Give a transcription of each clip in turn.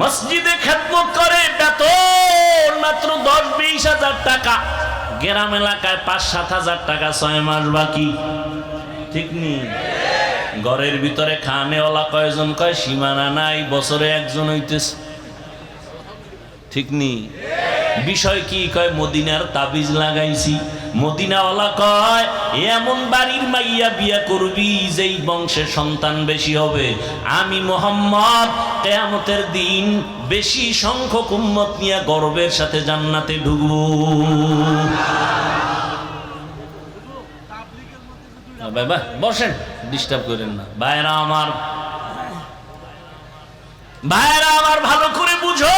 মসজিদে খেদমত করে, বেতন মাত্র দশ বিশ হাজার টাকা। গ্রাম এলাকায় পাঁচ সাত হাজার টাকা ছয় মাস বাকি। ঠিক নেই ঘরের ভিতরে খানে ওলা কয়জন কয়, সীমানা নাই, বছরে একজন হইতেছে। ঠিক নেই বিষয় কি কয়, মদিনার তাবিজ লাগাইছি। মদিনাওয়ালা কয়, এমন বাড়ির মাইয়া বিয়া করবি যেই বংশের সন্তান বেশি হবে। আমি মোহাম্মদ কেয়ামতের দিন বেশি সংখ্যক উম্মত নিয়ে গর্বের সাথে জান্নাতে ঢুকবো। বসেন ডিস্টার্ব করেন না। ভাইরা আমার ভাইরা আমার ভালো করে বুঝো।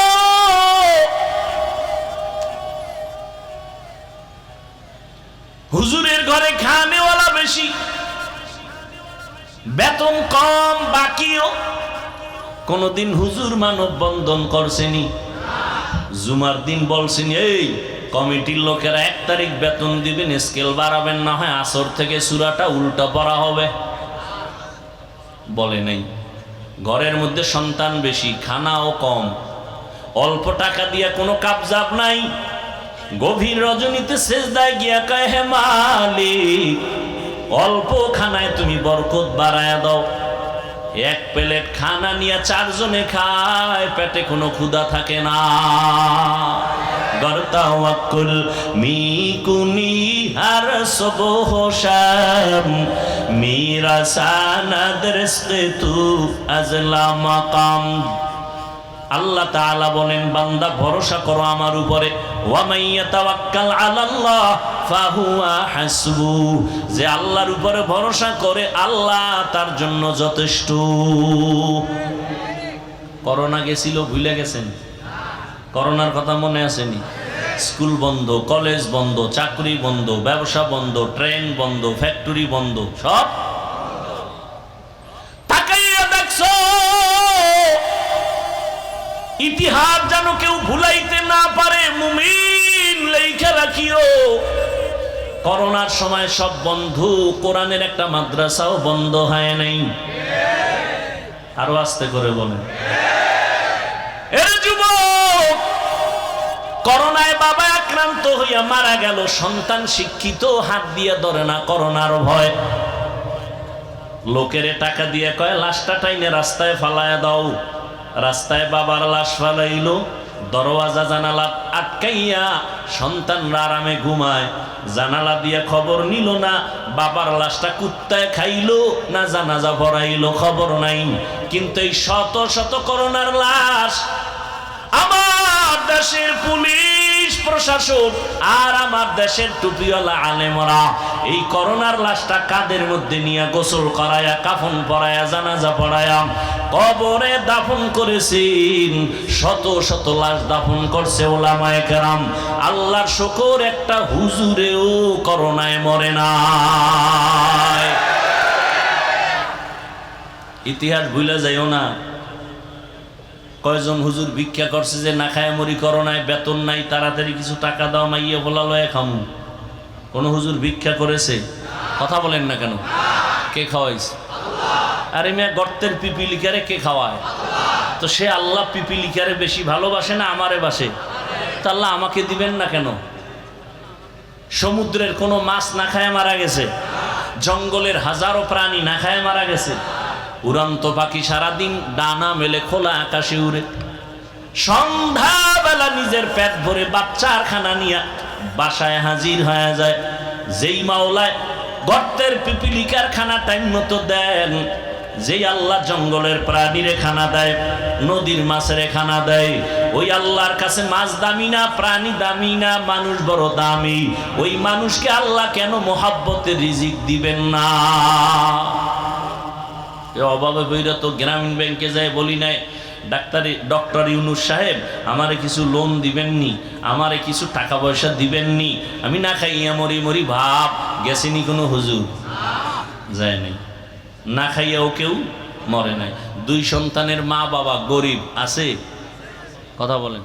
হুজুরের ঘরে খানেওয়ালা বেশি। বেতন কম, বাকিও। কোনদিন হুজুর মানব বন্ধন করছেনি। জুমার দিন বলছেন, এই, কমিটির লোকেরা এক তারিখ বেতন দিবেন, স্কেল বাড়াবেন না হয় আসর থেকে সুরাটা উল্টা পড়া হবে। বলে নাই। ঘরের মধ্যে সন্তান বেশি, খানাও কম। অল্প টাকা দিয়া কোনো কাপজাপ নাই। গভীর রজনীতে শেষদায় গিয়া কয়, হে মালিক অল্প খানায় তুমি বরকত বাড়ায় দাও। এক প্লেট খানা নিয়ে চারজনে খায়, পেটে কোনো ক্ষুধা থাকে না। গরতাওয়াক্কুল মি কুনি হার সবহ শাম মিরা সানাদ রিজকে তু আজলা মাকাম। আল্লাহ তাআলা বলেন, বান্দা ভরসা করো আমার উপরে। যে আল্লাহর উপরে ভরসা করে, আল্লাহ তার জন্য যথেষ্ট। করোনা গেছিল, ভুলে গেছেন? করোনার কথা মনে আসেনি? স্কুল বন্ধ, কলেজ বন্ধ, চাকরি বন্ধ, ব্যবসা বন্ধ, ট্রেন বন্ধ, ফ্যাক্টরি বন্ধ, সব ইতিহাস যেন কেউ ভুলাইতে না পারে, মুমিন লেখা রাখিও। করোনার সময় সব বন্ধু, কোরআনের একটা মাদ্রাসাও বন্ধ হয় নাই। আরও আস্তে করে বলেন। করোনায় বাবা আক্রান্ত হইয়া মারা গেল, সন্তান শিক্ষিত, হাত দিয়ে ধরে না করোনার ভয়। লোকেরে টাকা দিয়ে কয়, লাশটা টাইনে রাস্তায় ফালায় দাও। রাস্তায় বাবার লাশ ফালাইলো, দরওয়াজা জানালা আটকাইয়া সন্তানরা আরামে ঘুমায়। জানালা দিয়ে খবর নিল না, বাবার লাশটা কুত্তায় খাইল না জানাজা ভরাইল, খবর নাই। কিন্তু এই শত শত করোনার লাশ আমার দেশের পুলিশ প্রশাসন আর আমার দেশের টুপিওয়ালা আলেমরা, এই করোনার লাশটা কাদের মধ্যে নিয়ে গোসল করায়া, কাফন পরায়া, জানাজা পড়ায়া, কবরে দাফন করেছেন, শত শত লাশ দাফন করছে ওলামায়ে কেরাম। আল্লাহর শকর, একটা হুজুরেও করোনায় মরে না ইতিহাস ভুলে যাইও না। কয়জন হুজুর ভিক্ষা করছে যে না খায় মরি করো নাই, বেতন নাই, তাড়াতাড়ি কিছু টাকা দাও, মাইয়ে বলা লয় খামু। কোন হুজুর ভিক্ষা করেছে? কথা বলেন না কেন? কে খাওয়াইছে? আরে মেয়ে, গর্তের পিপিলিকারে কে খাওয়ায়? তো সে আল্লাহ পিপিলিকারে বেশি ভালোবাসে না আমারে বাসে? তা আল্লাহ আমাকে দিবেন না কেন? সমুদ্রের কোনো মাছ না খায় মারা গেছে? জঙ্গলের হাজারো প্রাণী না খায় মারা গেছে? উড়ন্ত পাখি সারাদিন ডানা মেলে খোলা আকাশে উড়ে। সন্ধ্যাবেলা নিজের পেট ভরে বাচ্চার খানা নিয়ে বাসায় হাজির হয়ে যায়। যেই মাওলায় গর্তের পিপিলিকার খানা টাইম মতো দেন, যেই আল্লাহ জঙ্গলের প্রাণীরে খানা দেয়, নদীর মাছের খানা দেয়, ওই আল্লাহর কাছে মাছ দামি না, প্রাণী দামি না, মানুষ বড় দামি, ওই মানুষকে আল্লাহ কেন মোহাব্বতের রিজিক দিবেন না? এ অভাবে বইরা তো গ্রামীণ ব্যাংকে যায় বলি নাই, ডাক্তারি, ডক্টর ইউনুস সাহেব, আমারে কিছু লোন দিবেননি, আমারে কিছু টাকা পয়সা দিবেননি, আমি না খাইয়া মরি মরি ভাব, গেছেনি কোনো হুজুর? যায় নাই। না খাইয়াও কেউ মরে নাই। দুই সন্তানের মা বাবা গরিব আছে? কথা বলেন।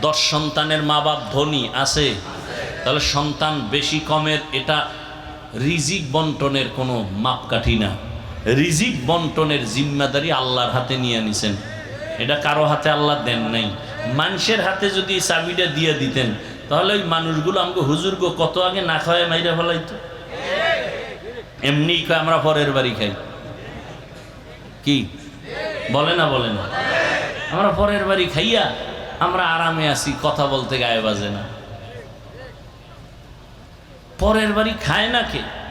দশ সন্তানের মা বাপ ধনী আছে? তাহলে সন্তান বেশি কমের এটা রিজিক বন্টনের কোনো মাপকাঠি না। রিজিক বন্টনের জিম্মাদারি আল্লাহর হাতে নিয়ে নিছেন। এটা কারও হাতে আল্লাহ দেন নাই। মানুষের হাতে যদি চাবিটা দিয়ে দিতেন, তাহলে ওই মানুষগুলো আমাকে হুজুরগো কত আগে না খাওয়ায় মাইরা ফেলাইতো? এমনি আমরা পরের বাড়ি খাই। কি? বলে না বলে না। আমরা পরের বাড়ি খাইয়া আমরা আরামে আছি, কথা বলতে গায়ে বাজে না। পরের বাড়ি খায় না কে?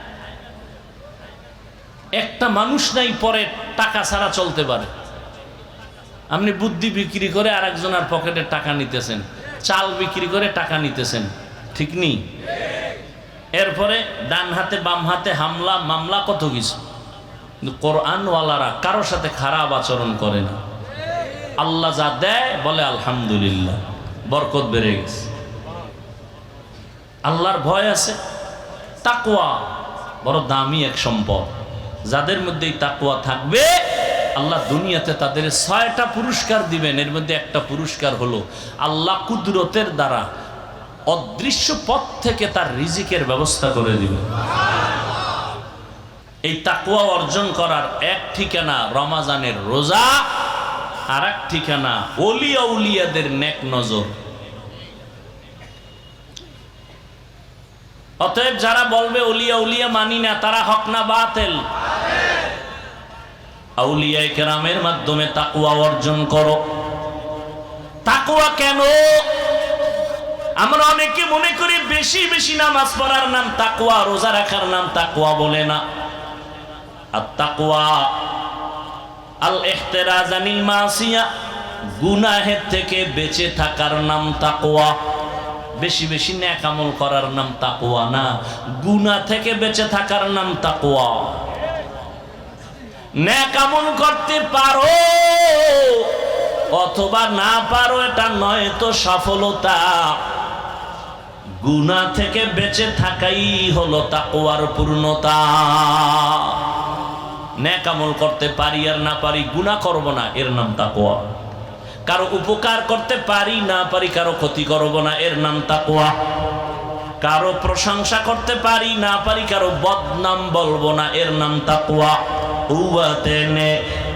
একটা মানুষ নাই, পরে টাকা ছাড়া চলতে পারে। আপনি বুদ্ধি বিক্রি করে আর একজনের পকেটে টাকা নিতেছেন। চাল বিক্রি করে টাকা নিতেছেন। ঠিক নেই এরপরে ডান হাতে, বাম হাতে হামলা, মামলা, কত কিছু। কিন্তু কোরআনওয়ালারা কারোর সাথে খারাপ আচরণ করে না। আল্লাহ যা দেয়, বলে আলহামদুলিল্লাহ, বরকত বেড়ে গেছে। আল্লাহর ভয় আছে। তাকুয়া বড় দামি এক সম্পদ। যাদের মধ্যে এই তাকুয়া থাকবে, আল্লাহ দুনিয়াতে তাদের ছয়টা পুরস্কার দিবেন। এর মধ্যে একটা পুরস্কার হলো আল্লাহ কুদরতের দ্বারা অদৃশ্য পথ থেকে তার রিজিকের ব্যবস্থা করে দিবেন এই তাকুয়া অর্জন করার এক ঠিকানা রমাজানের রোজা, আর এক ঠিকানা অলিয়া উলিয়াদের নেক নজর। অতএব যারা বলবে অলিয়া উলিয়া মানি না, তারা হক না বাতেল। আউলিয়া কেরামের মাধ্যমে তাকুয়া অর্জন করো। তাকুয়া কেন? আমরা অনেকে মনে করি বেশি বেশি নামাজ পড়ার নাম তাকুয়া রোজা রাখার নাম তাকুয়া বলে না। আর তাকুয়া আল এহতেরাজ আনিল মাসিয়া গুনাহের থেকে বেঁচে থাকার নাম তাকুয়া বেশি বেশি ন্যাক আমল করার নাম তাকুয়া না। গুনা থেকে বেঁচে থাকার নাম তাকুয়া ন্যাক আমল করতে পারো, অথবা না পারো, এটা নয় তো সফলতা। গুনা থেকে বেঁচে থাকাই হলো তাকুয়ার পূর্ণতা। ন্যাকামল করতে পারি আর না পারি, গুনাহ করব না, এর নাম তাকুয়া কারও উপকার করতে পারি, না পারি, কারও ক্ষতি করব না, এর নাম তাকুয়া কারও প্রশংসা করতে পারি, না পারি, কারও বদনাম বলব না, এর নাম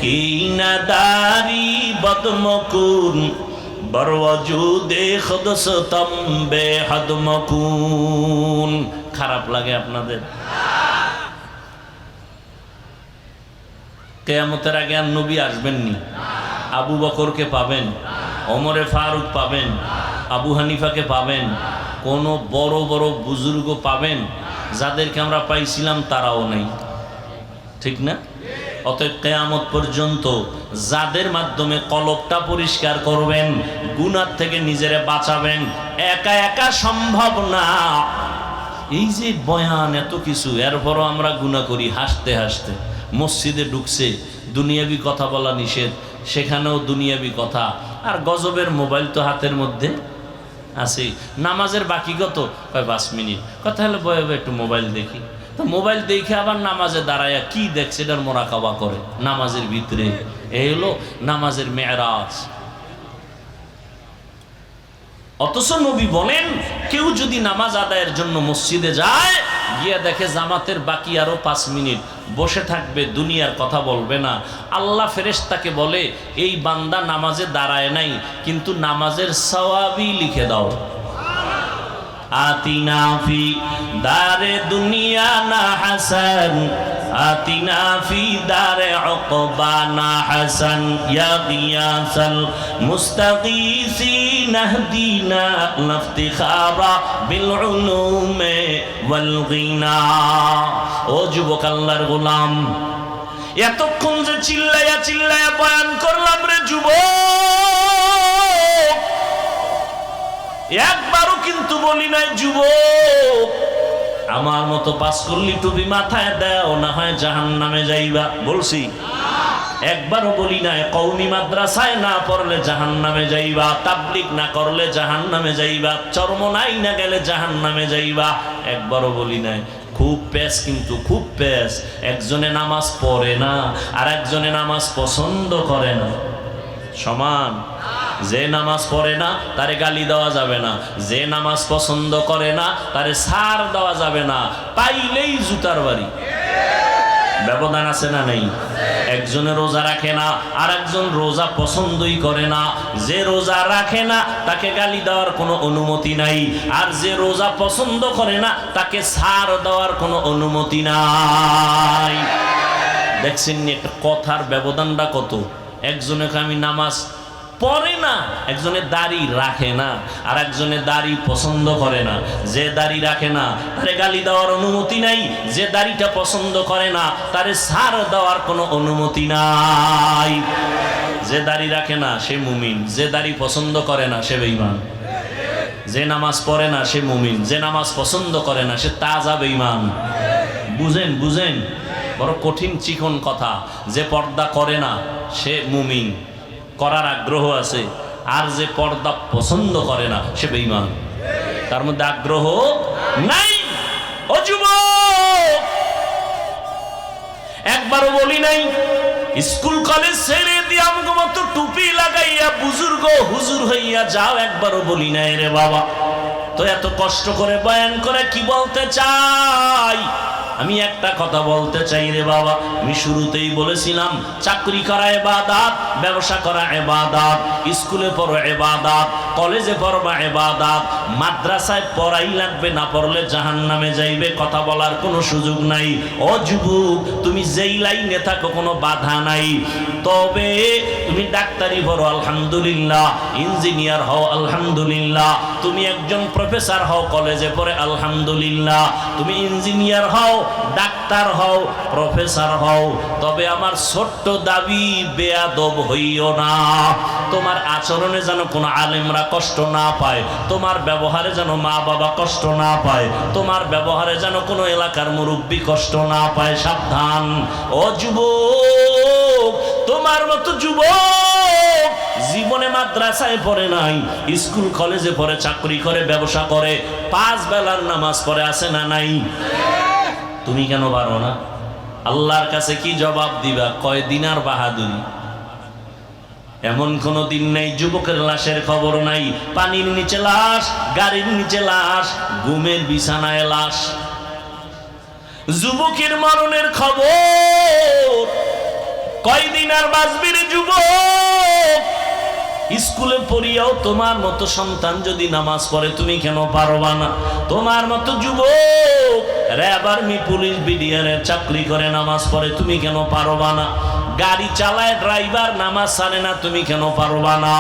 কি না দারি বদমকুন বরওয়াজুদে খুদসতম বেহদমকুন খারাপ লাগে আপনাদের কেয়ামতের আগে আর নবী আসবেন আসবেননি আবু বকরকে পাবেন অমরে ফারুক পাবেন, আবু হানিফাকে পাবেন, কোনো বড় বড় বুজুর্গ পাবেন, যাদেরকে আমরা পাইছিলাম তারাও নেই। ঠিক না? অতএব কেয়ামত পর্যন্ত যাদের মাধ্যমে কলবটা পরিষ্কার করবেন গুনার থেকে নিজেরে বাঁচাবেন, একা একা সম্ভব না। এই যে বয়ান এত কিছু, এরপরও আমরা গুণা করি হাসতে হাসতে। মসজিদে ঢুকছে, দুনিয়াবি কথা বলা নিষেধ, সেখানেও দুনিয়াবি কথা। আর গজবের মোবাইল তো হাতের মধ্যে আছে। নামাজের বাকি কত? কয়, পাঁচ মিনিট। কথা হলে বয়ে একটু মোবাইল দেখি। তো মোবাইল দেখে আবার নামাজে দাঁড়ায় কি দেখছে? এটার মোরাকাবা করে। নামাজের ভিতরে। এই হলো নামাজের মেয়েরাজ। অথচ নবী বলেন, কেউ যদি নামাজ আদায়ের জন্য মসজিদে যায়, গিয়ে দেখে জামাতের বাকি আরও পাঁচ মিনিট বসে থাকবে, দুনিয়ার কথা বলবে না। আল্লাহ ফেরেশতাকে বলে, এই বান্দা নামাজে দাঁড়ায় নাই, কিন্তু নামাজের সওয়াবই লিখে দাও। আতিনা ফি দারে দুনিয়া না হাসান। আতিনা ফি দারে উকবানা হাসান। ইয়া গিয়াসাল মুস্তাগীসিন, আহদিনা লাফতিখারা বিল উলুমে ওয়াল গিনা ও যুবক আল্লাহর গোলাম, এতক্ষণ যে চিল্লাইয়া চিল্লাইয়া বয়ান করলাম রে যুবক একবারও কিন্তু বলি নাই, যুবক, আমার মতো পাস করলি টুপি মাথায় দাও, না হয় জাহান নামে যাইবা। বলছি, একবারও বলি নাই কৌমি মাদ্রাসায় না পড়লে জাহান নামে যাইবা তাবলিক না করলে জাহান নামে যাইবা চর্ম নাই না গেলে জাহান নামে যাইবা। একবারও বলি নাই, খুব প্যাস কিন্তু খুব প্যাস একজনে নামাজ পড়ে না আর একজনে নামাজ পছন্দ করে না। সমান? যে নামাজ পড়ে না, তারে গালি দেওয়া যাবে না। যে নামাজ পছন্দ করে না, তারে সার দেওয়া যাবে না। পাইলেই জুতার বাড়ি। ব্যবধান আছে না নেই? একজনে রোজা রাখে না আর একজন রোজা পছন্দই করে না। যে রোজা রাখে না, তাকে গালি দেওয়ার কোনো অনুমতি নাই। আর যে রোজা পছন্দ করে না, তাকে সার দেওয়ার কোনো অনুমতি নাই। দেখছেন একটা কথার ব্যবধানটা কত? একজনকে আমি নামাজ পড়ে না একজনের দাড়ি রাখে না, আর একজনের দাড়ি পছন্দ করে না। যে দাড়ি রাখে না, তারে গালি দেওয়ার অনুমতি নাই। যে দাড়িটা পছন্দ করে না, তারে সার দেওয়ার কোনো অনুমতি নাই। যে দাড়ি রাখে না, সে মুমিন। যে দাড়ি পছন্দ করে না, সে বেঈমান। যে নামাজ পড়ে না, সে মুমিন। যে নামাজ পছন্দ করে না, সে তাজা বেঈমান। বুঝেন বুঝেন? বড় কঠিন চিকন কথা। যে পর্দা করে না, সে মুমিন। করার আগ্রহ আছে, আর যে পর্দা পছন্দ করে না, সে বেঈমান। তার মধ্যে আগ্রহ নাই। একবারও বলি নাই, স্কুল কলেজ ছেড়ে দিয়ে আমাকে মতো টুপি লাগাইয়া বুজুর্গ, হুজুর হইয়া যাও, একবারও বলি নাই রে বাবা। তো এত কষ্ট করে বয়ান করে কি বলতে চাই? আমি একটা কথা বলতে চাই রে বাবা। আমি শুরুতেই বলেছিলাম, চাকরি করা এবাদাত ব্যবসা করা এবাদাত স্কুলে পড়ো এবাদাত কলেজে পড়বা এবাদাত মাদ্রাসায় পড়াই লাগবে না পড়লে জাহান নামে যাইবে, কথা বলার কোনো সুযোগ নাই। ও যুবক, তুমি যেই লাইনে থাকো কোনো বাধা নাই। তবে তুমি ডাক্তারি পড়ো, আলহামদুলিল্লাহ। ইঞ্জিনিয়ার হও, আলহামদুলিল্লাহ। তুমি একজন প্রফেসর হও, কলেজে পড়ে, আলহামদুলিল্লাহ। তুমি ইঞ্জিনিয়ার হও ডাক্তার হও, প্রফেসর হও, তবে আমার ছোট্ট দাবি বেয়াদব হইও না। তোমার আচরণে যেন কোনো আলেমরা কষ্ট না পায়, তোমার ব্যবহারে যেন মা বাবা কষ্ট না পায়, তোমার ব্যবহারে যেন কোনো এলাকার মুরব্বী কষ্ট না পায়, সাবধান। ও যুবক, তোমার মতো যুবক জীবনে মাদ্রাসায় পড়ে নাই, স্কুল, কলেজে পড়ে, চাকরি করে, ব্যবসা করে, পাঁচ বেলার নামাজ পড়ে আসে না নাই? তুমি কেন পারো না? আল্লাহর কাছে কি জবাব দিবা? কয়, দিনার বাহাদুরি। এমন কোন দিন নেই, যুবকের লাশের খবর নাই, পানির নিচে লাশ, গাড়ির নিচে লাশ গুমের বিছানায় লাশ। যুবকের মরণের খবর। কয়দিন আর বাঁচবির যুবক? স্কুলে পড়িয়াও তোমার মতো সন্তান যদি নামাজ পড়ে, তুমি কেন পারবা না? তোমার মতো যুবক র্যাব আর্মি পুলিশ বিডিআরের চাকরি করে নামাজ পড়ে, তুমি কেন পারবা না? গাড়ি চালায় ড্রাইভার নামাজ সারে না, তুমি কেন পারবা না?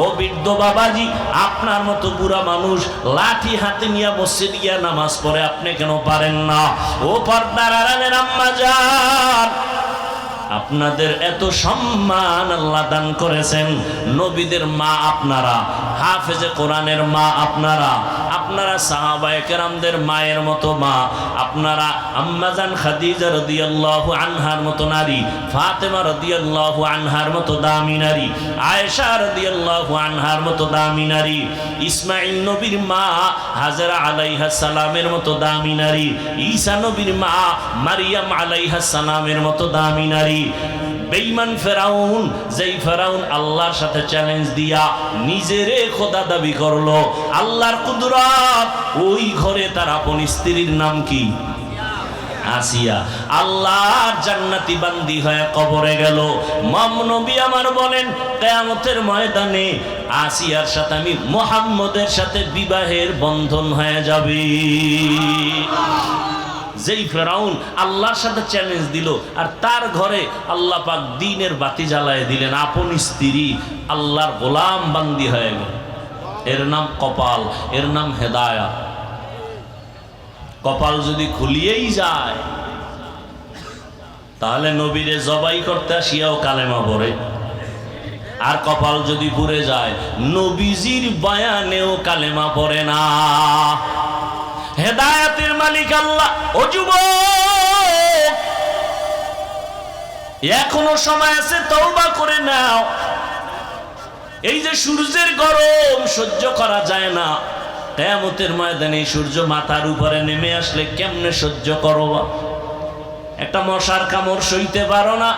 ও বৃদ্ধ বাবাজি, আপনার মতো বুড়া মানুষ লাঠি হাতে নিয়ে মসজিদ গিয়া নামাজ পড়ে, আপনি কেন পারেন না? ও পর্দার আড়ালের আম্মা যান আপনাদের এত সম্মান আল্লাহ দান করেছেন। নবীদের মা আপনারা, হাফেজে কোরআনের মা আপনারা আপনারা সাহাবায়ে কেরামদের মায়ের মতো মা, আপনারা আম্মাজান খাদিজা রাদিয়াল্লাহু আনহার মতো নারী, ফাতেমা রাদিয়াল্লাহু আনহার মতো দামি নারী, আয়েশা রাদিয়াল্লাহু আনহার মতো দামি নারী ইসমাইল নবীর মা হাজরা আলাইহা সালামের মতো দামি নারী, ঈসা নবীর মা মারিয়াম আলাইহা সালামের মতো দামি নারী বেঈমান ফেরাউন, যেই ফেরাউন আল্লাহর সাথে চ্যালেঞ্জ দিয়া নিজেরে খোদা দাবি করল। আল্লাহর কুদরত, ওই ঘরে তার আপন স্ত্রীর নাম কি? আসিয়া। আল্লাহর জান্নাতি বান্দি হয়ে কবরে গেল। মাম নবী আমার বলেন, কেয়ামতের ময়দানে আসিয়ার সাথে আমি মোহাম্মদের সাথে বিবাহের বন্ধন হয়ে যাবে। যেই ফেরাউন আল্লাহর সাথে চ্যালেঞ্জ দিল, আর তার ঘরে আল্লাহ পাক দিনের বাতি জ্বালায় দিলেন, আপন স্ত্রী, আল্লাহর গোলাম বান্দি হয়ে গেল। এর নাম কপাল, এর নাম হেদায়া। কপাল যদি খুলিয়েই যায়, তাহলে নবীরে জবাই করতে আসিয়াও কালেমা পড়ে। আর কপাল যদি পুড়ে যায়, নবীজির বায়ানেও কালেমা পড়ে না। হেদায়াতের মালিক আল্লাহ। ও যুবক, এখনও সময় আছে, তওবা করে নাও। এই যে সূর্যের গরম, সহ্য করা যায় না। কেয়ামতের ময়দানে সূর্য মাথার উপরে নেমে আসলে কেমনে সহ্য করো? একটা মশার কামড় সইতে পারো না।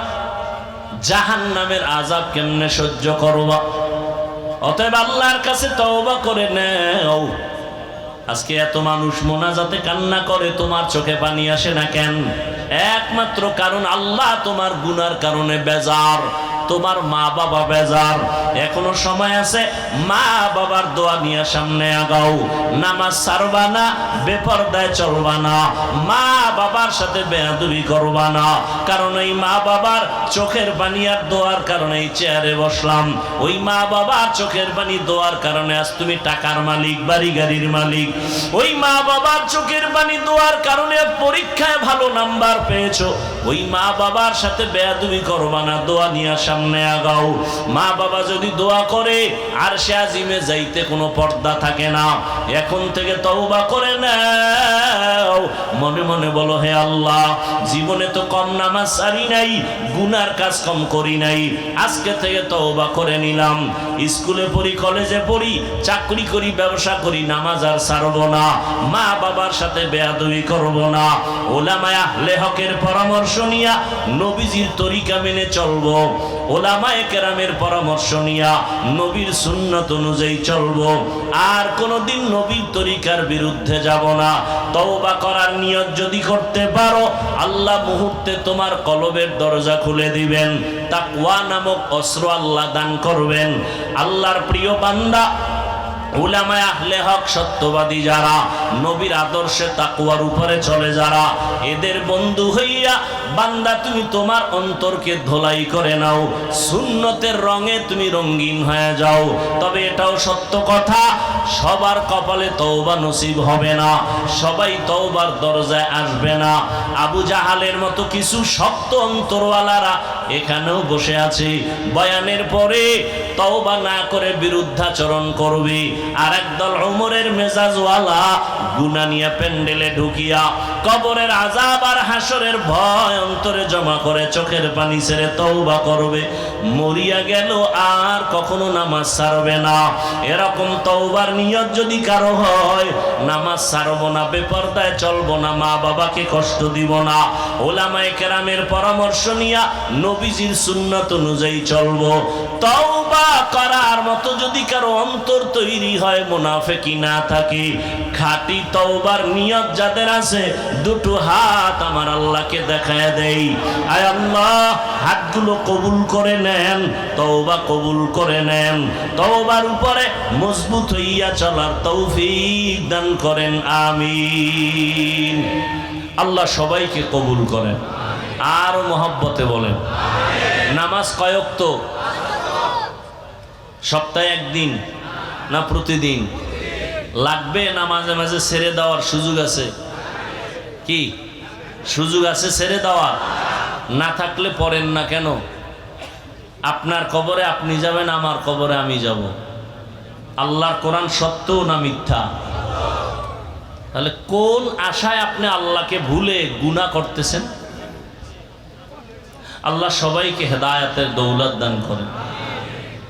জাহান নামের আজাব কেমনে সহ্য করবা অতএব আল্লাহর কাছে তওবা করে নেও। আজকে এত মানুষ মোনা যাতে কান্না করে, তোমার চোখে পানি আসে না কেন? একমাত্র কারণ আল্লাহ তোমার গুনার কারণে বেজার। তোমার মা বাবা বেজার। এখনও সময় আছে মা বাবার দোয়া নিয়ে সামনে আগাও। নামাজ সারবা না, বেপরদায় চলবা না। মা বাবার সাথে বেয়াদুবি করবা না। কারণ এই মা বাবার চোখের পানি আর দোয়ার কারণে এই চেয়ারে বসলাম। ওই মা বাবার চোখের পানি দোয়ার কারণে আজ তুমি টাকার মালিক বাড়ি গাড়ির মালিক। ওই মা বাবার চোখের পানি দোয়ার কারণে পরীক্ষায় ভালো নাম্বার পেয়েছ। ওই মা বাবার সাথে বেয়াদুবি করবা না, দোয়া নিয়ে সামনে আগাও। মা বাবা যদি দোয়া করে, আর সে আজিমে যাইতে কোনো পর্দা থাকে না। এখন থেকে তওবা করে নাও। মনে মনে বলো, হে আল্লাহ, জীবনে তো কম নামাজ সারি নাই, গুনার কাজ কম করি নাই। আজকে থেকে তওবা করে নিলাম। স্কুলে পড়ি, কলেজে পড়ি, চাকরি করি, ব্যবসা করি, নামাজ আর ছাড়বো না। মা বাবার সাথে বেয়াদবি করব না। ওলামায়া লেহকের পরামর্শ নিয়া নবীজির তরিকা মেনে চলবো। ওলামায়ে কেরামের পরামর্শ নিয়া নবীর সুন্নত অনুযায়ী চলব। আর কোনোদিন নবীর তরিকার বিরুদ্ধে যাব না। তওবা করার নিয়ত যদি করতে পারো, আল্লাহ মুহূর্তে তোমার কলবের দরজা খুলে দিবেন। তাকওয়া নামক অস্ত্র আল্লাহ দান করবেন। আল্লাহর প্রিয় বান্দা উলামায় আহলে হক সত্যবাদী যারা, নবীর আদর্শে তাকুয়ার উপরে চলে যারা, এদের বন্ধু হইয়া বান্দা, তুমি তোমার অন্তরকে ধোলাই করে নাও। সুন্নতের রঙে তুমি রঙিন হয়ে যাও। তবে এটাও সত্য কথা, সবার কপালে তওবা নসিব হবে না। সবাই তওবার দরজায় আসবে না। আবু জাহালের মতো কিছু শক্ত অন্তরওয়ালারা এখানেও বসে আছে। বয়ানের পরে তওবা না করে বিরুদ্ধাচরণ করবে। আর একদল ওমরের মেজাজওয়ালা গুনা নিয়ে প্যান্ডেলে ঢুকিয়া কবরের আজাব আর হাসরের ভয় অন্তরে জমা করে চোখের পানি ছেড়ে তওবা করবে। মরিয়া গেল আর কখনো নামাজ সারবে না। এরকম তওবার নিয়ত যদি কারও হয়, নামাজ সারবো না, বেপরদায় চলবো না, মা বাবাকে কষ্ট দিব না। ওলামায়ে কেরামের পরামর্শ নিয়া নবীজির সুন্নত অনুযায়ী চলবো। তওবা করার মতো যদি কারও অন্তর তৈরি হয় মুনাফেকি না থাকে। খাঁটি তওবার নিয়ত যাদের আছে, দুটো হাত আমার আল্লাহকে দেখায় দেই। আয় আল্লাহ হাতগুলো কবুল করে নেন, তওবা কবুল করে নেন। তওবার উপরে মজবুত হইয়া চলার তৌফিক দান করেন, আমিন। আল্লাহ সবাইকে কবুল করেন, আর মহব্বতে বলেন। নামাজ কয়ক তো? সপ্তাহে একদিন না প্রতিদিন? লাগবে না মাঝে মাঝে ছেড়ে দেওয়ার সুযোগ আছে? কি? সুযোগ আছে ছেড়ে দেওয়ার? না থাকলে পড়েন না কেন? আপনার কবরে আপনি যাবেন, আমার কবরে আমি যাব। আল্লাহর কোরআন সত্য না মিথ্যা? তাহলে কোন আশায় আপনি আল্লাহকে ভুলে গুণা করতেছেন? আল্লাহ সবাইকে হেদায়াতের দৌলত দান করেন।